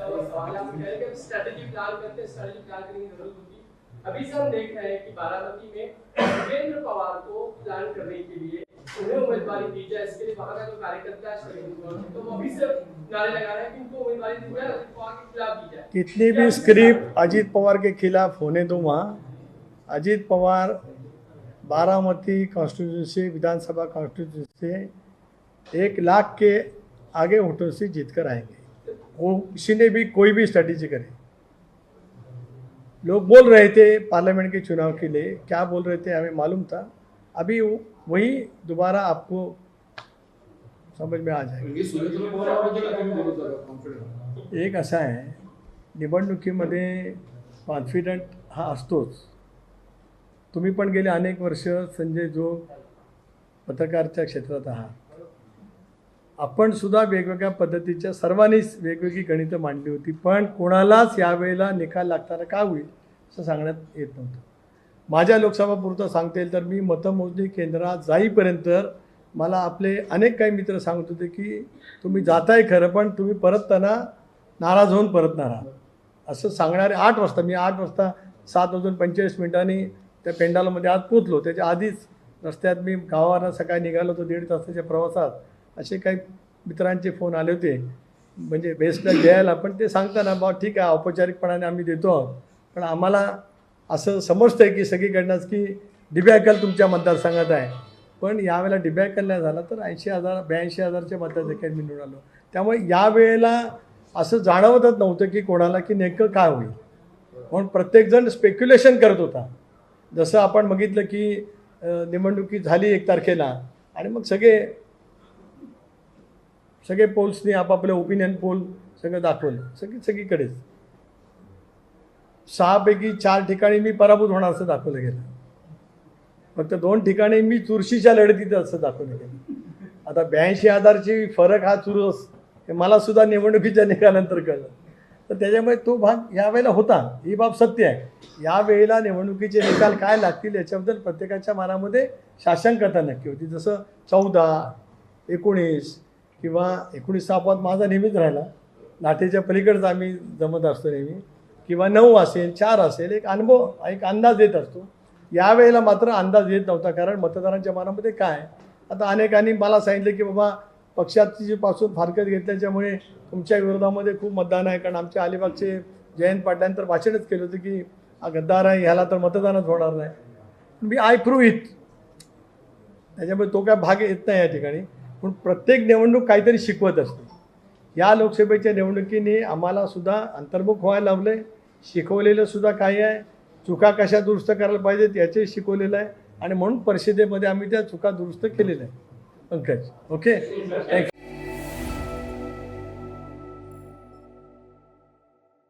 Strategy plan करते हैं strategy plan करने की ज़रूरत होती अभी से हम देख रहे हैं कि बारामती में देवेंद्र पवार को प्लान करने के लिए उन्हें उम्मीदवारी दी जाए इसके लिए वहाँ का जो कार्यकर्ता है तो वो अभी से नारे लगा रहे हैं कि उनको उम्मीदवारी दी जाए अजित पवार के खिलाफ दी जाए। कितनी भी स्क्रिप्ट अजीत पवार के खिलाफ होने दो वहाँ अजीत पवार बारामती कॉन्स्टिट्यूंसी विधानसभा कॉन्स्टिट्यूंसी से एक लाख के आगे वोटों से जीत कर आएँगे। किसी ने भी कोई भी स्ट्रेटेजी करे। लोग बोल रहे थे पार्लियामेंट के चुनाव के लिए क्या बोल रहे थे हमें मालूम था। अभी वही दोबारा आपको समझ में आ जाएगा। एक असा आहे निवडणुकीमध्ये कॉन्फिडंट हा असतोच. तुम्ही पण गेले अनेक वर्ष संजय जो पत्रकारच्या क्षेत्रात आहात आपण सुद्धा वेगवेगळ्या पद्धतीच्या सर्वांनीच वेगवेगळी गणितं मांडली होती पण कोणालाच यावेळेला निकाल लागताना का होईल असं सांगण्यात येत नव्हतं. माझ्या लोकसभापुरतं सांगता येईल तर मी मतमोजणी केंद्रात जाईपर्यंत मला आपले अनेक काही मित्र सांगत होते की तुम्ही जाताय खरं पण तुम्ही परतताना नाराज होऊन परतणार आहात. असं सांगणारे आठ वाजता मी आठ वाजता सात वाजून पंचेचाळीस मिनिटांनी त्या पेंडालमध्ये आत पोचलो त्याच्या आधीच रस्त्यात मी गावाला सकाळी निघालो होतो दीड तासाच्या प्रवासात. असे काही मित्रांचे फोन आले होते. म्हणजे बेस्टला द्यायला पण ते सांगताना बा ठीक आहे औपचारिकपणाने आम्ही देतो आहोत. पण आम्हाला असं समजतं आहे की सगळीकडनंच की डिबॅकल तुमच्या मतदारसंघात आहे. पण यावेळेला डिबॅकल नाही झाला तर ऐंशी हजार ब्याऐंशी हजारच्या मतदारसंख्येत मी निवडून आलो त्यामुळे यावेळेला असं जाणवतच नव्हतं की कोणाला की नेमकं काय होईल. म्हणून प्रत्येकजण स्पेक्युलेशन करत होता. जसं आपण बघितलं की निवडणुकी झाली एक तारखेला आणि मग सगळे सगळे पोल्सनी आपापले ओपिनियन पोल सगळं दाखवलं. सगळी सगळीकडेच. सहापैकी चार ठिकाणी मी पराभूत होणार असं दाखवलं गेलं. फक्त दोन ठिकाणी मी चुरशीच्या लढतीत असं दाखवलं गेलं. आता ब्याऐंशी हजारची फरक हा चुरस हे मला सुद्धा निवडणुकीच्या निकालानंतर कळलं. तर त्याच्यामुळे तो भाग यावेळेला होता. ही बाब सत्य आहे. यावेळेला निवडणुकीचे निकाल काय लागतील याच्याबद्दल प्रत्येकाच्या मनामध्ये शासनकता नक्की होती. जसं चौदा एकोणीस किंवा एकोणीसचा अपवाद माझा नेहमीच राहिला. लाटेच्या पलीकडचं आम्ही जमत असतो नेहमी. किंवा नऊ असेल चार असेल एक अनुभव एक अंदाज येत असतो. यावेळेला मात्र अंदाज येत नव्हता कारण मतदारांच्या मनामध्ये काय आता अनेकांनी मला सांगितलं की बाबा पक्षाची पासून फारकत घेतल्याच्यामुळे तुमच्या विरोधामध्ये खूप मतदान आहे. कारण आमच्या अलिबागचे जयंत पाटलांतर भाषणच केलं होतं की हा गद्दार आहे ह्याला तर मतदानच होणार नाही. मी आय प्रूव्ह इट त्याच्यामुळे तो काय भाग येत नाही या ठिकाणी. पण प्रत्येक निवडणूक काहीतरी शिकवत असते. या लोकसभेच्या निवडणुकीने आम्हाला सुद्धा अंतर्मुख व्हायला लावलं आहे शिकवलेलं सुद्धा काही आहे. चुका कशा दुरुस्त करायला पाहिजेत याचे शिकवलेलं आहे. आणि म्हणून परिषदेमध्ये आम्ही त्या चुका दुरुस्त केलेल्या आहे पंकज ओके? थँक्यू